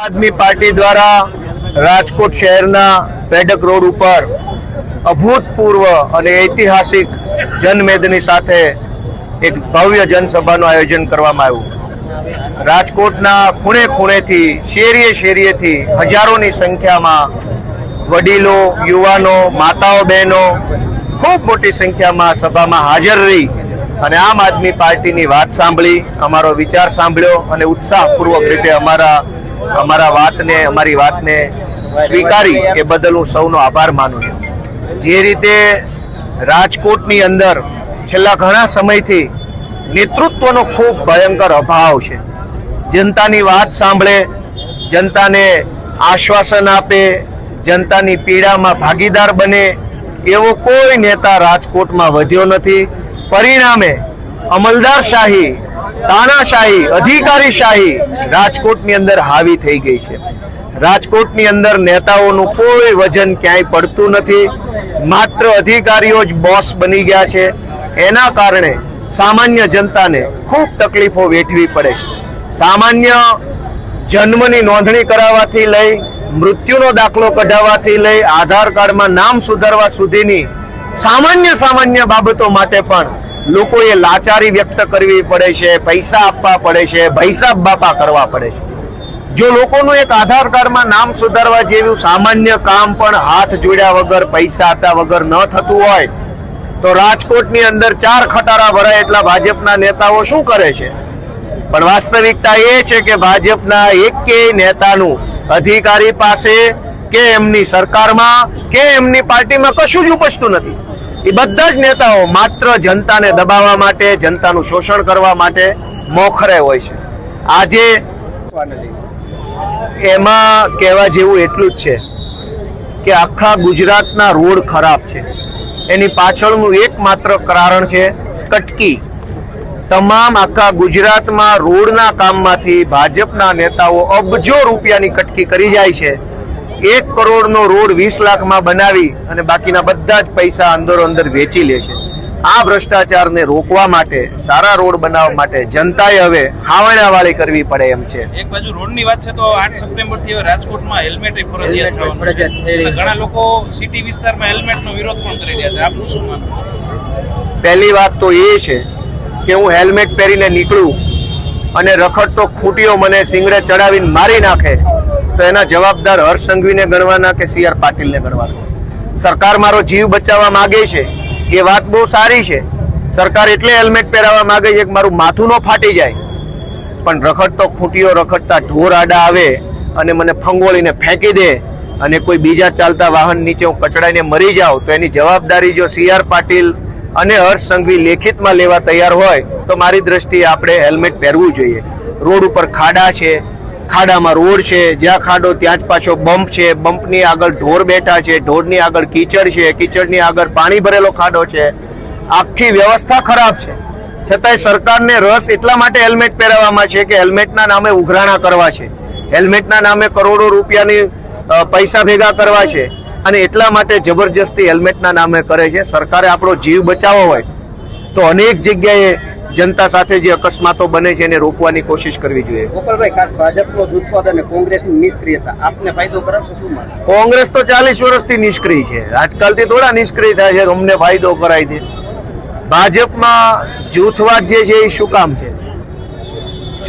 આદમી party દ્વારા રાજકોટ શહેરના Pedak road ઉપર અભૂતપૂર્વ અને ઐતિહાસિક જનમેદની સાથે એક ભવ્ય જનસભાનું આયોજન કરવામાં આવ્યું. રાજકોટના ખૂણે ખૂણેથી, શેરીએ શેરીએથી હજારોની સંખ્યામાં વડીલો, યુવાનો, માતાઓ, બહેનો ખૂબ મોટી સંખ્યામાં સભામાં હાજર રહી અને આમ આદમી પાર્ટીની વાત સાંભળી, અમારો વિચાર સાંભળ્યો અને ઉત્સાહપૂર્વક રીતે અમારા અમારા વાતને, અમારી વાતને સ્વીકારી એ બદલ હું સૌનો આભાર માનું છું. જે રીતે રાજકોટની અંદર છેલ્લા ઘણા સમયથી નેતૃત્વનો ખૂબ ભયંકર અભાવ છે. જનતાની વાત સાંભળે, જનતાને આશ્વાસન આપે, જનતાની પીડામાં ભાગીદાર બને, એવો કોઈ નેતા રાજકોટમાં વધ્યો નથી. પરિણામે અમલદારશાહી તાનાશાહી, અધિકારીશાહી રાજકોટની અંદર હાવી થઈ ગઈ છે. રાજકોટની અંદર નેતાઓનું કોઈ વજન ક્યાંય પડતું નથી. માત્ર અધિકારીઓ જ બોસ બની ગયા છે. એના કારણે સામાન્ય જનતાને ખૂબ તકલીફો વેઠવી પડે છે. સામાન્ય જન્મની નોંધણી કરાવવાથી લઈ, મૃત્યુનો દાખલો કઢાવવાથી લઈ, આધાર કાર્ડમાં નામ સુધારવા સુધીની સામાન્ય સામાન્ય બાબતો માટે પણ લોકોએ લાચારી વ્યક્ત કરવી પડે છે, પૈસા આપવા પડે છે ભૈસાબ બાપા કરવા પડે છે. જો લોકોનું એક આધાર કાર્ડમાં નામ સુધારવા જેવું સામાન્ય કામ પણ હાથ જોડ્યા વગર, પૈસા આપ્યા વગર ન થતું હોય, તો રાજકોટની અંદર ચાર ખટારા ભરાય એટલા ભાજપના નેતાઓ શું કરે છે? પણ વાસ્તવિકતા એ છે કે ભાજપના એકેય નેતાનું અધિકારી પાસે કે એમની સરકારમાં કે એમની પાર્ટીમાં કશું જ ઉપજતું નથી. એ બધા જ નેતાઓ માત્ર જનતાને દબાવવા માટે, જનતાનું શોષણ કરવા માટે મોખરે હોય છે. આજે એમાં કહેવા જેવું એટલું જ છે કે આખા ગુજરાતના રોડ ખરાબ છે. એની પાછળનું એકમાત્ર કારણ છે કટકી. તમામ આખા ગુજરાતમાં રોડના કામમાંથી ભાજપના નેતાઓ અબજો રૂપિયાની કટકી કરી જાય છે. એક કરોડનો રોડ વીસ લાખમાં બનાવી અને બાકીના બધા જ પૈસા અંદરો અંદર વેચી લે છે. આ ભ્રષ્ટાચારને રોકવા માટે સારા રોડ બનાવવા માટે જનતાએ હવે હાવણાવાળી કરવી પડે એમ છે. એક બાજુ રોડની વાત છે તો આઠ સપ્ટેમ્બરથી હવે રાજકોટમાં હેલ્મેટ ફરજિયાત થવાનું ઘણા લોકો સિટી વિસ્તારમાં હેલ્મેટનો વિરોધ પણ કરી રહ્યા છે. આપનું શું માનવું પહેલી વાત તો એ છે કે હું હેલ્મેટ પહેરીને નીકળું અને રખડતો ખૂટીઓ મને સિંગડે ચડાવીને મારી નાખે. તો એના જવાબદાર હર્ષ સંઘવીને ગણવાના કે સી આર પાટીલને ગણવાના? સરકાર મારો જીવ બચાવવા માગે છે, એ વાત બહુ સારી છે. સરકાર એટલે હેલ્મેટ પહેરાવવા માગે છે કે મારું માથું ન ફાટી જાય. પણ રખડતો ખૂંટીઓ રખડતા ઢોર આડા આવે અને મને ફંગોળીને ફેંકી દે અને કોઈ બીજા ચાલતા વાહન નીચે હું કચડાઈને મરી જાઉં, તો એની જવાબદારી જો સી આર પાટીલ અને હર્ષ સંઘવી લેખિતમાં લેવા તૈયાર હોય, તો મારી દ્રષ્ટિએ આપણે હેલ્મેટ પહેરવું જોઈએ. રોડ ઉપર ખાડા છે ખાડામાં રોડ છે, જ્યાં ખાડો, ત્યાં જ પાછો બમ્પ છે. બમ્પની આગળ ઢોર બેઠા છે, ઢોરની આગળ કીચડ છે. કીચડની આગળ પાણી ભરેલો ખાડો છે. આખી વ્યવસ્થા ખરાબ છે. છતાંય સરકારને રસ એટલા માટે હેલ્મેટ પહેરાવવામાં છે કે હેલ્મેટના નામે ઉઘરાણા કરવા છે. હેલ્મેટના નામે કરોડો રૂપિયાની પૈસા ભેગા કરવા છે અને એટલા માટે જબરજસ્તી હેલ્મેટના નામે કરે છે. સરકારે આપણો જીવ બચાવવો હોય તો અનેક જગ્યાએ જનતા સાથે જે અકસ્માતો બને છે એને રોકવાની કોશિશ કરવી જોઈએ. ગોપાલભાઈ ખાસ ભાજપનો જૂથવાદ અને કોંગ્રેસની નિષ્ક્રિયતા આપને ફાયદો કરાવશે શું કોંગ્રેસ તો ચાલીસ વર્ષથી નિષ્ક્રિય છે. આજકાલથી થોડા નિષ્ક્રિય થાય છે અમને ફાયદો કરાય છે. ભાજપમાં જૂથવાદ જે છે એ શું કામ છે?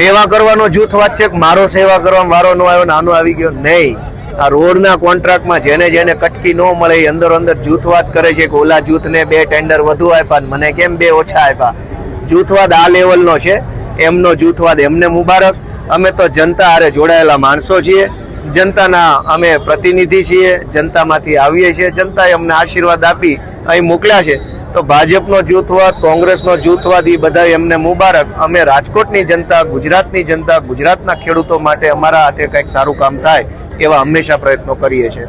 સેવા કરવાનો જૂથવાદ છે મારો સેવા કરવાનો વારો નો આવ્યો નાનો આવી ગયો? નહીં. આ રોડના કોન્ટ્રાક્ટમાં જેને જેને કટકી ન મળે એ અંદર અંદર જૂથવાદ કરે છે કે ઓલા જૂથને બે ટેન્ડર વધુ આપ્યા મને કેમ બે ઓછા આપ્યા? જૂથવાદ આ લેવલનો છે. એમનો જૂથવાદ એમને મુબારક. અમે તો જનતા હારે જોડાયેલા માણસો છીએ. જનતાના અમે પ્રતિનિધિ છીએ. જનતામાંથી આવીએ છીએ. જનતાએ અમને આશીર્વાદ આપી અહીં મોકલ્યા છે. તો ભાજપનો જૂથવાદ કોંગ્રેસનો જૂથવાદ એ બધા એમને મુબારક. અમે રાજકોટની જનતા, ગુજરાતની જનતા, ગુજરાતના ખેડૂતો માટે અમારા હાથે કંઈક સારું કામ થાય એવા હંમેશા પ્રયત્નો કરીએ છીએ.